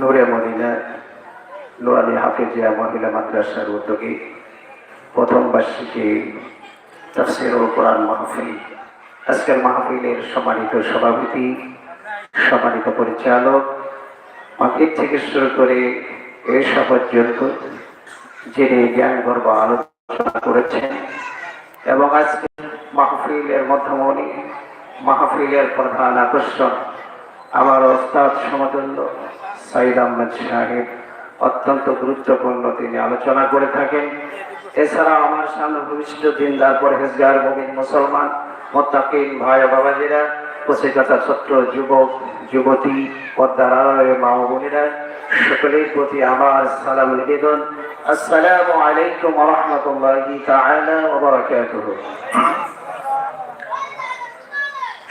নূরে Medina, Noali Hafizia মহিলা মাদ্রাসার উদ্যোগে প্রথম বার্ষিকী তফসির ও কোরআন মাহফিল। আজকের মাহফিলের সম্মানিত সভাপতি, সম্মানিত পরিচালক মাগরিব থেকে শুরু করে এসা পর্যন্ত যিনি জ্ঞান গর্ব আলোচনা করেছেন এবং আজকে মাহফিলের মধ্যমণি, মাহফিলের প্রধান আকর্ষণ আমার ওস্তাদ সমতুল্য সাইদ আহমেদ সাহেব অত্যন্ত গুরুত্বপূর্ণ তিনি আলোচনা করে থাকেন। এছাড়া আমার সামনে ভবিষ্যৎ দিনদার পরহেজগার মুমিন মুসলমান, মোত্তাকিন ভাই বাবাজিরা প্রসিকতা ছত্র যুবক, যুবতী, পদ্মার আড়ালে মা বোনেরা, সকলের প্রতি আমার সালাম নিবেদন। আসসালামু আলাইকুম রাহমাতুল্লাহি তাআলা ওয়া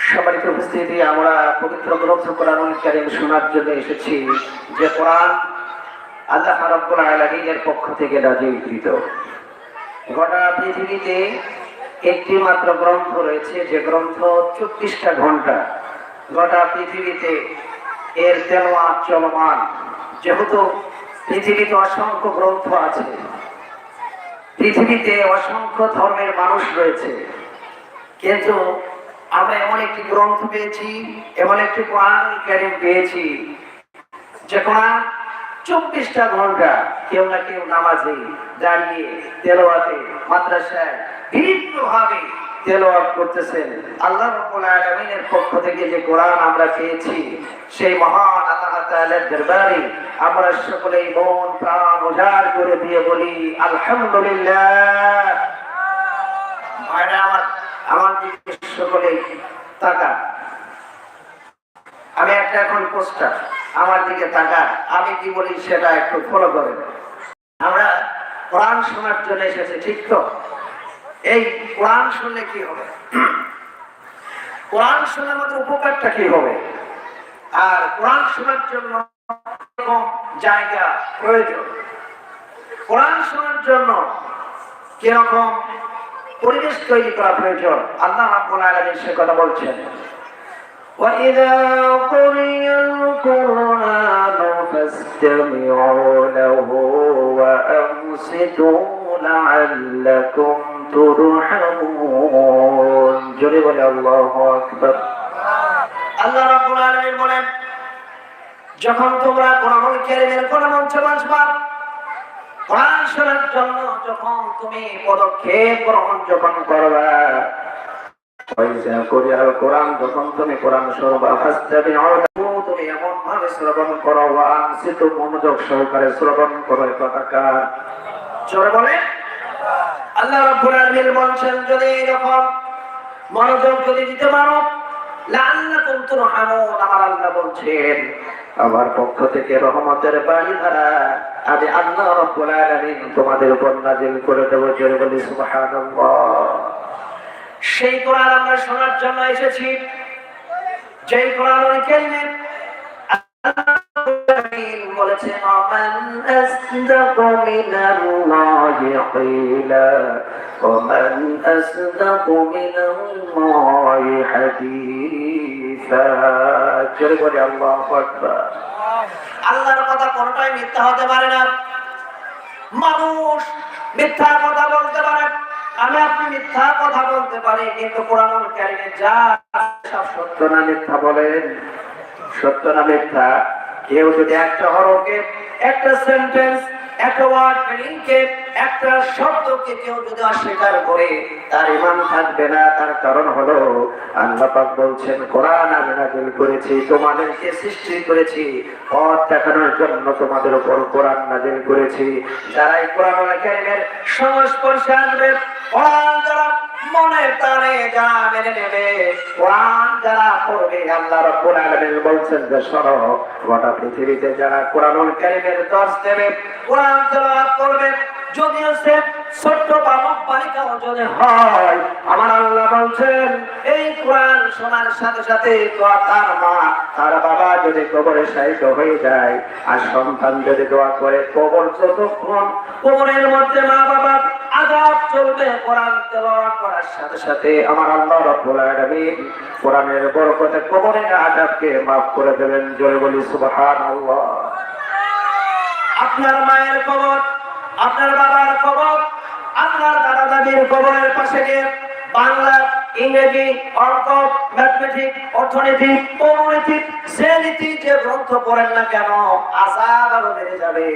সম্মানিত উপস্থিতি আমরা পবিত্র গ্রন্থ শোনার জন্য এসেছি, যে কোরআন আল্লাহ পক্ষ থেকে গোটা পৃথিবীতে একটি মাত্র গ্রন্থ রয়েছে, যে গ্রন্থ চব্বিশটা ঘণ্টা। গোটা পৃথিবীতে এর তেলোয়াত চলমান। যেহেতু পৃথিবীতে অসংখ্য গ্রন্থ আছে, পৃথিবীতে অসংখ্য ধর্মের মানুষ রয়েছে, কিন্তু আমরা এমন একটি গ্রন্থ পেয়েছি, এমন একটি কোরআন পেয়েছি, যে কোরআন চব্বিশটা ঘণ্টা কেউ না কেউ নামাজে দাঁড়িয়ে তেলোয়াতে মাদ্রাসায় বিভিন্ন ভাবে তেলোয়াত করতেছেন। আল্লাহ রাব্বুল পক্ষ থেকে যে কোরআন আমরা পেয়েছি, সেই মহান আল্লাহ তাআলার দরবারে আমরা সকলেই মন, প্রাণ, উজাড় করে দিয়ে বলি, আলহামদুলিল্লাহ। ভাইরা আমার আমার আমি একটা এখন পোস্টার, আমার দিকে আমি কি বলি সেটা একটু ফলো আমরা কোরআন শোনার জন্য ঠিক তো? এই কোরআন শুনলে কি হবে? কোরআন শোনার মতো উপকারটা কি হবে? আর কোরআন শোনার জন্য জায়গা প্রয়োজন। কোরআন শোনার জন্য কীরকম পরিবেশ তৈরি করা প্রয়োজন আল্লাহ রাব্বুল আলামিন সে কথা বলছেন وإذا قرئ القرآن فاستمعوا له وأنصتوا لعلكم ترحمون জোরে বলে আল্লাহু আকবার আল্লাহ রাব্বুল আলামিন বলেন যখন তোমরা কোরআন কারীমের কোন মঞ্চে বসবা শোনার জন্য যখন তুমি পদক্ষেপ গ্রহণ যখন করবা কোরআন তুমি কোরআন তুমি এমন ভাবে করো মনোযোগ সহকারে আল্লাহ যদি মনোযোগ যদি দিতে পারো আল্লাহ বলছেন, আমার পক্ষ থেকে রহমতের বাড়ি ধারা আমি আল্লাহ রব্বুল আলামিন তোমাদের উপর নাজিল করে দেব জোরে বলি সুবহানাল্লাহ সেই কোরআন আমরা শোনার জন্য এসেছি যেই কোরআন কারিমে বলেছে আমান আসদাকু মিনাল্লাহি কিলা ومن أصدق من الله حديثا জোরে বলি আল্লাহু আকবার আল্লাহর কথা কোনটাই মিথ্যা হতে পারে না। মানুষ মিথ্যা কথা বলতে পারে। আমি আপনি মিথ্যা কথা বলতে পারি, কিন্তু কোরআন কারিমে যা সত্য না মিথ্যা বলেন। সত্য না মিথ্যা? কেউ যদি একটা হরকে একটা সেন্টেন্স একটা ওয়ার্ড মিনিংকে একটা শব্দকে কেউ যদি অস্বীকার করে, তার ইমান থাকবে না, তার কারণ হলো আল্লাহ পাক বলছেন, কোরআন আমি নাজিল করেছি, তোমাদেরকে সৃষ্টি করেছি, পথ দেখানোর জন্য তোমাদের উপর কোরআন নাজিল করেছি। যারা এই কোরআন কারিমের সংস্পর্শে আসবে যারা কোরআন পৃথিবীতে যারা কোরআনুল কারীমের দর্শ দেবে, কোরআন করবে যদিও সে ছোট্ট বালক বালিকাও যদি হয়, আমার আল্লাহ বলছেন, এই কোরআন শোনার সাথে সাথে তার মা, তার বাবা যদি কবরে সাহিত্য হয়ে যায়, আর সন্তান যদি দোয়া করে কবর যতক্ষণ, কবরের মধ্যে মা আজাব চলবে, কোরআন করার সাথে সাথে আমার আল্লাহ রাব্বুল আলামিন কোরআনের বরকতে কবরের আজাবকে maaf করে দেবেন জয় বলি সুবহানাল্লাহ। আপনার মায়ের কবর আপনার বাবার কবর আপনার দাদা দাদির কবরের পাশে গিয়ে বাংলা ইংরেজি অঙ্ক ম্যাথমেটিক অর্থনীতি পৌরনীতি যে নীতি যে গ্রন্থ পড়েন না কেন আসাদ আরও বেড়ে যাবে।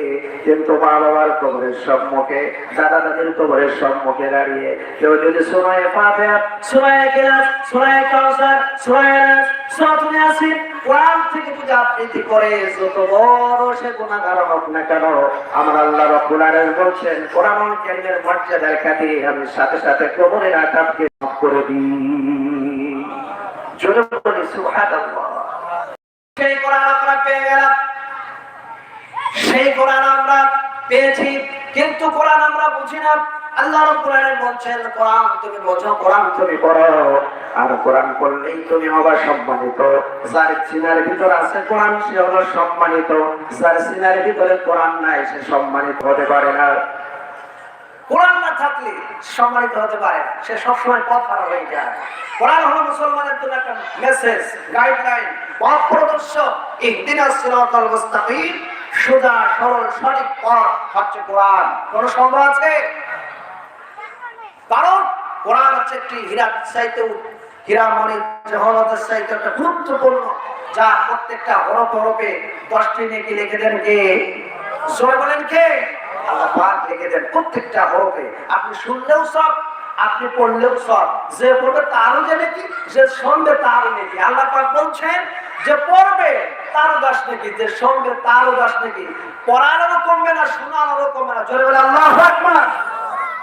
কিন্তু মা বাবার কবরের সম্মুখে দাদা দাদির কবরের সম্মুখে দাঁড়িয়ে কেউ যদি সোনায় পাবে সোনায় গেলাস সোনায় কাউসার সোনায় রাস সোনাতুনে আসিন কোরআন থেকে যদি আবৃত্তি করে, যত বড় সে গুণাগার হোক না কেন, আমার আল্লাহ বলছেন মর্যাদার খাতিরে আমি সাথে সাথে কবরের আযাবকে মাফ করে দিই। জোরে বলি সেই কোরআন আমরা পেয়ে গেলাম। সেই কোরআন আমরা পেয়েছি, কিন্তু কোরআন আমরা বুঝি না। আল্লাহ রাব্বুল আলামিন বলছেন, কোরআন তুমি বোঝো, কোরআন তুমি পড়ো। আর কোরআন পড়লেই তুমি হবা সম্মানিত। যার সিনার ভিতর আছে কোরআন, সে হলো সম্মানিত। যার সিনার ভিতরে কোরআন নাই, সে সম্মানিত হতে পারে না। কোরআন না থাকলে সম্মানিত হতে পারে সে সবসময় পথ হারা হয়ে যায়। কোরআন হলো মুসলমানের জন্য একটা মেসেজ গাইডলাইন পথ প্রদর্শক ইহদিনা সিরাতাল মুস্তাকিম, সোজা, সরল, সঠিক পথ হচ্ছে কোরআন। কোন সন্দেহ আছে? কারণ কোরআন হচ্ছে একটি হীরার জহরতের চাইতে একটা গুরুত্বপূর্ণ, যা প্রত্যেকটা হরফ হরফে দশটি নেকি লিখে দেন কে? বলেন কে? আল্লাহ পাক লিখে দেন প্রত্যেকটা হরফে। আপনি শুনলেও সব, আপনি পড়লেও সব। যে পড়বে তারও যে যে শুনবে তারও নাকি। আল্লাহ পাক বলছেন, যে পড়বে তারও দাস নাকি, যে শুনবে তারও দাস নাকি। পড়ানোরও কমবে না শোনানোরও কমবে না। জোরে বলে আল্লাহ